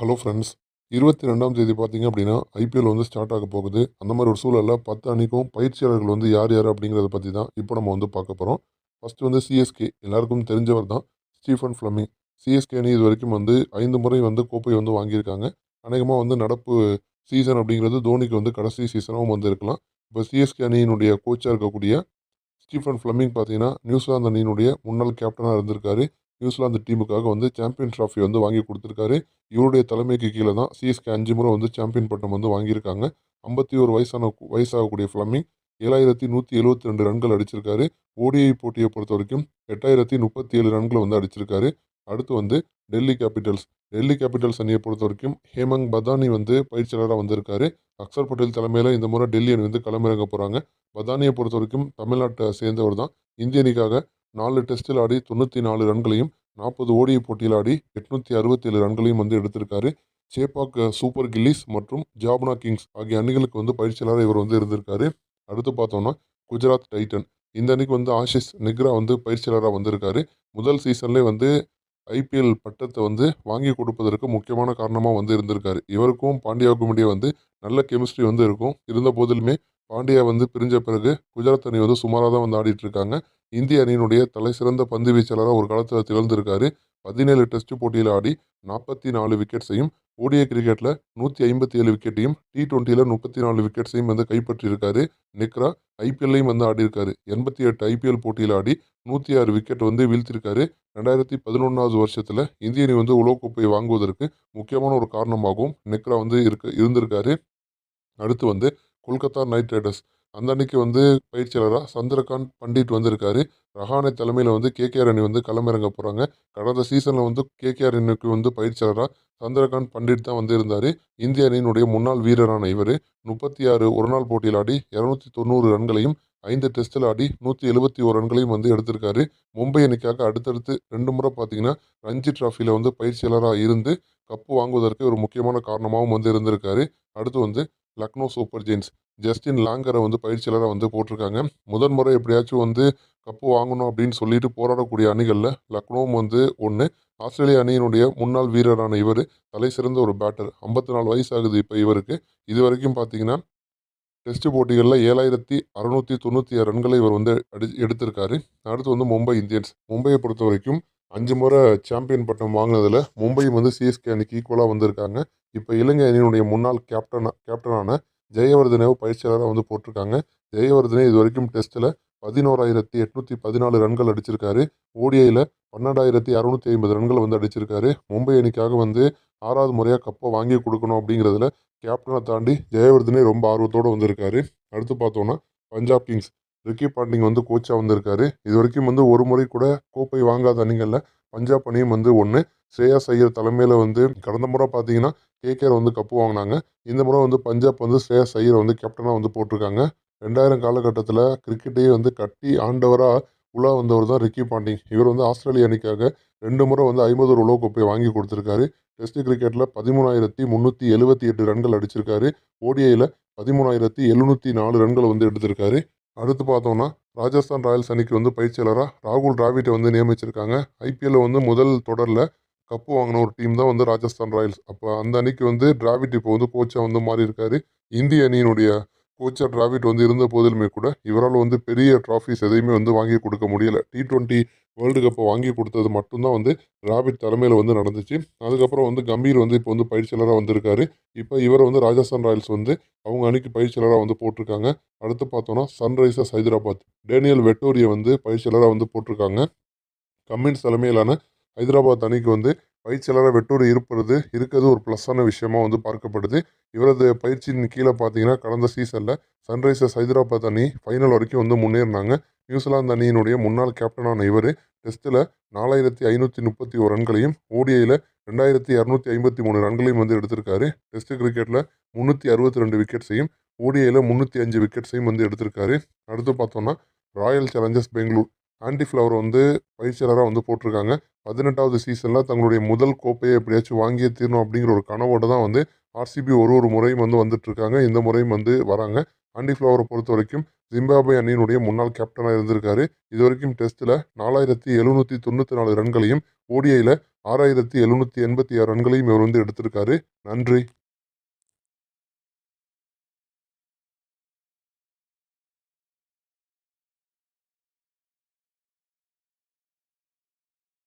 Hello friends இருபத்தி ரெண்டாம் தேதி பார்த்தீங்க அப்படின்னா ஐபிஎல் வந்து ஸ்டார்ட் ஆக போகுது. அந்த மாதிரி ஒரு சூழலில் பத்து அணிக்கும் பயிற்சியாளர்கள் வந்து யார் யார் அப்படிங்கிறத பற்றி தான் இப்போ நம்ம வந்து பார்க்க போகிறோம் ஃபஸ்ட்டு வந்து சிஎஸ்கே எல்லாருக்கும் தெரிஞ்சவர் தான் ஸ்டீஃபன் ஃப்ளமிங் சிஎஸ்கே அணி இது வரைக்கும் வந்து ஐந்து முறை வந்து கோப்பை வந்து வாங்கியிருக்காங்க. அநேகமாக வந்து நடப்பு சீசன் அப்படிங்கிறது தோனிக்கு வந்து கடைசி சீசனாகவும் வந்து இருக்கலாம். இப்போ சிஎஸ்கே அணியினுடைய கோச்சாக இருக்கக்கூடிய ஸ்டீஃபன் ஃப்ளமிங் பார்த்தீங்கன்னா நியூசிலாந்து அணியினுடைய முன்னாள் கேப்டனாக இருந்திருக்காரு. நியூசிலாந்து டீமுக்காக வந்து சாம்பியன் ட்ராஃபி வந்து வாங்கி கொடுத்துருக்காரு. இவருடைய தலைமைக்கு கீழே தான் சிஎஸ்கே அஞ்சு முறை வந்து சாம்பியன் பட்டம் வந்து வாங்கியிருக்காங்க. ஐம்பத்தி ஒரு வயசான வயசாகக்கூடிய ஃப்ளமிங் ஏழாயிரத்தி நூற்றி எழுபத்தி ரெண்டு ரன்கள் அடிச்சிருக்காரு. ஓடிஐ போட்டியை பொறுத்த வரைக்கும் எட்டாயிரத்தி முப்பத்தி ஏழு ரன்களை வந்து அடிச்சிருக்காரு. அடுத்து வந்து டெல்லி கேபிட்டல்ஸ். டெல்லி கேபிட்டல்ஸ் அணியை பொறுத்த வரைக்கும் ஹேமங் பதானி வந்து பயிற்சியாளராக வந்திருக்காரு. அக்சர் பட்டேல் தலைமையில் இந்த முறை டெல்லி அணி வந்து களமிறங்க போகிறாங்க பதானியை பொறுத்த வரைக்கும் தமிழ்நாட்டை சேர்ந்தவர் தான். இந்திய அணிக்காக நாலு டெஸ்ட்டில் ஆடி தொண்ணூற்றி நாலு ரன்களையும் நாற்பது ஓடிய போட்டியில் ஆடி எட்நூற்றி அறுபத்தேழு ரன்களையும் வந்து எடுத்திருக்காரு. சேப்பாக் சூப்பர் கில்லிஸ் மற்றும் ஜாப்னா கிங்ஸ் ஆகிய அணிகளுக்கு வந்து பயிற்சியாளராக இவர் வந்து இருந்திருக்காரு. அடுத்து பார்த்தோம்னா குஜராத் டைட்டன். இந்த அணிக்கு வந்து ஆஷிஷ் நிக்ரா வந்து பயிற்சியாளராக வந்திருக்காரு. முதல் சீசன்லேயே வந்து ஐபிஎல் பட்டத்தை வந்து வாங்கி கொடுப்பதற்கு முக்கியமான காரணமாக வந்து இருந்திருக்காரு. இவருக்கும் பாண்டியாவுக்கும் இடையே வந்து நல்ல கெமிஸ்ட்ரி வந்து இருக்கும். இருந்த போதிலுமே பாண்டியா வந்து பிரிஞ்ச பிறகு குஜராத் அணி வந்து சுமாராக தான் வந்து ஆடிட்டு இருக்காங்க. இந்திய அணியினுடைய தலை சிறந்த பந்து வீச்சாளராக ஒரு காலத்தில் திகழ்ந்திருக்காரு. பதினேழு டெஸ்ட் போட்டியில் ஆடி நாற்பத்தி நாலு விக்கெட்ஸையும் ஓடிய கிரிக்கெட்டில் நூற்றி ஐம்பத்தி ஏழு விக்கெட்டையும் டி டுவெண்ட்டியில் முப்பத்தி நாலு விக்கெட்ஸையும் வந்து கைப்பற்றியிருக்காரு. நிக்ரா ஐபிஎல்லையும் வந்து ஆடியிருக்காரு. எண்பத்தி எட்டு ஐபிஎல் போட்டியில் ஆடி நூற்றி ஆறு விக்கெட் வந்து வீழ்த்திருக்காரு. ரெண்டாயிரத்தி பதினொன்றாவது வருஷத்தில் இந்திய அணி வந்து உலகக்கோப்பை வாங்குவதற்கு முக்கியமான ஒரு காரணமாகவும் நிக்ரா வந்து இருக்க இருந்திருக்காரு. அடுத்து வந்து கொல்கத்தா நைட் ரைடர்ஸ். அந்த அன்னைக்கு வந்து பயிற்சியாளராக சந்திரகாந்த் பண்டிட் வந்திருக்காரு. ரஹானை தலைமையில் வந்து கேகேஆர் அணி வந்து களமிறங்க போகிறாங்க கடந்த சீசனில் வந்து கேகேஆர் அணிக்கு வந்து பயிற்சியாளராக சந்திரகாந்த் பண்டிட் தான் வந்து இருந்தார் இந்திய அணியினுடைய முன்னாள் வீரரான இவர். முப்பத்தி ஆறு ஒருநாள் போட்டியில் ஆடி இரநூத்தி தொண்ணூறு ரன்களையும் ஐந்து டெஸ்ட்டில் ஆடி நூற்றி எழுபத்தி ஒரு ரன்களையும் வந்து எடுத்திருக்காரு. மும்பை அணிக்காக அடுத்தடுத்து ரெண்டு முறை பார்த்தீங்கன்னா ரஞ்சி டிராஃபியில் வந்து பயிற்சியாளராக இருந்து கப்பு வாங்குவதற்கு ஒரு முக்கியமான காரணமாகவும் வந்து இருந்திருக்காரு. அடுத்து வந்து லக்னோ சூப்பர் ஜெயின்ஸ். ஜஸ்டின் லாங்கரை வந்து பயிற்சியாளராக வந்து போட்டிருக்காங்க. முதன் முறை எப்படியாச்சும் வந்து கப்பு வாங்கணும் அப்படின்னு சொல்லிட்டு போராடக்கூடிய அணிகளில் லக்னோவும் வந்து ஒன்று ஆஸ்திரேலிய அணியினுடைய முன்னாள் வீரரான இவர் தலை சிறந்த ஒரு பேட்டர் ஐம்பத்தி நாலு வயசு ஆகுது இப்போ இவருக்கு. இது வரைக்கும் பார்த்தீங்கன்னா டெஸ்ட் போட்டிகளில் ஏழாயிரத்தி அறுநூற்றி தொண்ணூற்றி ஆறு ரன்களை இவர் வந்து அடி எடுத்திருக்காரு. அடுத்து வந்து மும்பை இந்தியன்ஸ். மும்பையை பொறுத்த வரைக்கும் அஞ்சு முறை சாம்பியன் பட்டம் வாங்கினதில் மும்பையும் வந்து சிஎஸ்கே அணிக்கு ஈக்குவலாக வந்திருக்காங்க. இப்போ இலங்கை அணியினுடைய முன்னாள் கேப்டனா கேப்டனான ஜெயவர்தனேவை பயிற்சியாளராக வந்து போட்டிருக்காங்க. ஜெயவர்தனே இது வரைக்கும் டெஸ்ட்டில் பதினோராயிரத்தி எட்நூற்றி பதினாலு ரன்கள் அடிச்சிருக்காரு. ஓடிஐயில் பன்னெண்டாயிரத்தி அறுநூற்றி ஐம்பது ரன்கள் வந்து அடிச்சிருக்காரு. மும்பை அணிக்காக வந்து ஆறாவது முறையாக கப்பை வாங்கி கொடுக்கணும் அப்படிங்கிறதுல கேப்டனை தாண்டி ஜெயவர்தனே ரொம்ப ஆர்வத்தோடு வந்திருக்காரு. அடுத்து பார்த்தோன்னா பஞ்சாப் கிங்ஸ். ரிக்கி பாண்டிங் வந்து கோச்சாக வந்திருக்காரு. இது வரைக்கும் வந்து ஒரு முறை கூட கோப்பை வாங்காத அணிகளில் பஞ்சாப் அணியும் வந்து ஒன்று ஸ்ரேயாஸ் ஐயர் தலைமையில் வந்து கடந்த முறை பார்த்தீங்கன்னா கேகேஆர் வந்து கப்பு வாங்கினாங்க. இந்த முறை வந்து பஞ்சாப் வந்து ஸ்ரேயாஸ் ஐயர் வந்து கேப்டனாக வந்து போட்டிருக்காங்க. ரெண்டாயிரம் காலகட்டத்தில் கிரிக்கெட்டையே வந்து கட்டி ஆண்டவராக உலா வந்தவர் தான் ரிக்கி பாண்டிங் இவர் வந்து ஆஸ்திரேலிய அணிக்காக ரெண்டு முறை வந்து ஐம்பது ஒரு உலகக்கோப்பை வாங்கி கொடுத்துருக்காரு. டெஸ்ட் கிரிக்கெட்டில் பதிமூணாயிரத்தி முந்நூற்றி எழுபத்தி எட்டு ரன்கள் அடிச்சிருக்காரு. ஓடிஐயில் பதிமூணாயிரத்தி எழுநூற்றி நாலு ரன்கள் வந்து எடுத்திருக்காரு. அடுத்து பார்த்தோம்னா ராஜஸ்தான் ராயல்ஸ் அணிக்கு வந்து பயிற்சியாளராக ராகுல் டிராவிட்டை வந்து நியமிச்சிருக்காங்க. ஐபிஎல்ல வந்து முதல் தொடரில் கப்பு வாங்கின ஒரு டீம் தான் வந்து ராஜஸ்தான் ராயல்ஸ். அப்போ அந்த அணிக்கு வந்து டிராவிட் இப்போ வந்து கோச்சாக வந்து மாறி இருக்காரு இந்திய அணியினுடைய கோச்சர் டிராவிட் வந்து இருந்த போதிலுமே கூட இவரால் வந்து பெரிய ட்ராஃபிஸ் எதையுமே வந்து வாங்கி கொடுக்க முடியல. டி ட்வெண்ட்டி வேர்ல்டு கப்பை வாங்கி கொடுத்தது மட்டும்தான் வந்து டிராவிட் தலைமையில் வந்து நடந்துச்சு. அதுக்கப்புறம் வந்து கம்பீர் வந்து இப்போ வந்து பயிற்சியாளராக வந்திருக்காரு. இப்போ இவரை வந்து ராஜஸ்தான் ராயல்ஸ் வந்து அவங்க அணிக்கு பயிற்சியாளராக வந்து போட்டிருக்காங்க. அடுத்து பார்த்தோன்னா சன்ரைசர்ஸ் ஹைதராபாத். டேனியல் வெட்டோரியை வந்து பயிற்சியாளராக வந்து போட்டிருக்காங்க. கம்மின்ஸ் தலைமையிலான ஹைதராபாத் அணிக்கு வந்து பயிற்சியாளராக வெட்டூர் இருப்பது இருக்கிறது ஒரு ப்ளஸ்ஸான விஷயமா வந்து பார்க்கப்படுது. இவரது பயிற்சியின் கீழே பார்த்தீங்கன்னா கடந்த சீசனில் சன்ரைசர்ஸ் ஹைதராபாத் அணி ஃபைனல் வரைக்கும் வந்து முன்னேறினாங்க. நியூசிலாந்து அணியினுடைய முன்னாள் கேப்டனான இவர் டெஸ்ட்டில் நாலாயிரத்தி ஐநூற்றி முப்பத்தி ஒரு ரன்களையும் ஓடிஐயில் ரெண்டாயிரத்தி இரநூத்தி ஐம்பத்தி மூணு ரன்களையும் வந்து எடுத்திருக்காரு. டெஸ்ட் கிரிக்கெட்டில் முந்நூற்றி அறுபத்தி ரெண்டு விக்கெட்ஸையும் ஓடிஐயில் முந்நூற்றி அஞ்சு விக்கெட்ஸையும் வந்து எடுத்திருக்காரு. அடுத்து பார்த்தோன்னா royal challengers Bangalore Andy Flower வந்து பயிற்சியாளராக வந்து போட்டிருக்காங்க. பதினெட்டாவது சீசனில் தங்களுடைய முதல் கோப்பையை எப்படியாச்சும் வாங்கியே தீரணும் அப்படிங்கிற ஒரு கனவோடு தான் வந்து ஆர்சிபி ஒரு ஒரு முறையும் வந்து வந்துட்டுருக்காங்க. இந்த முறையும் வந்து வராங்க. ஆண்டி ஃப்ளவரை பொறுத்த வரைக்கும் ஜிம்பாபே அணியினுடைய முன்னாள் கேப்டனாக இருந்திருக்காரு. இது வரைக்கும் டெஸ்ட்டில் நாலாயிரத்தி எழுநூற்றி தொண்ணூற்றி நாலு ரன்களையும் ஓடிஐயில் ஆறாயிரத்தி எழுநூற்றி எண்பத்தி ஆறு ரன்களையும் இவர் வந்து எடுத்திருக்காரு. நன்றி.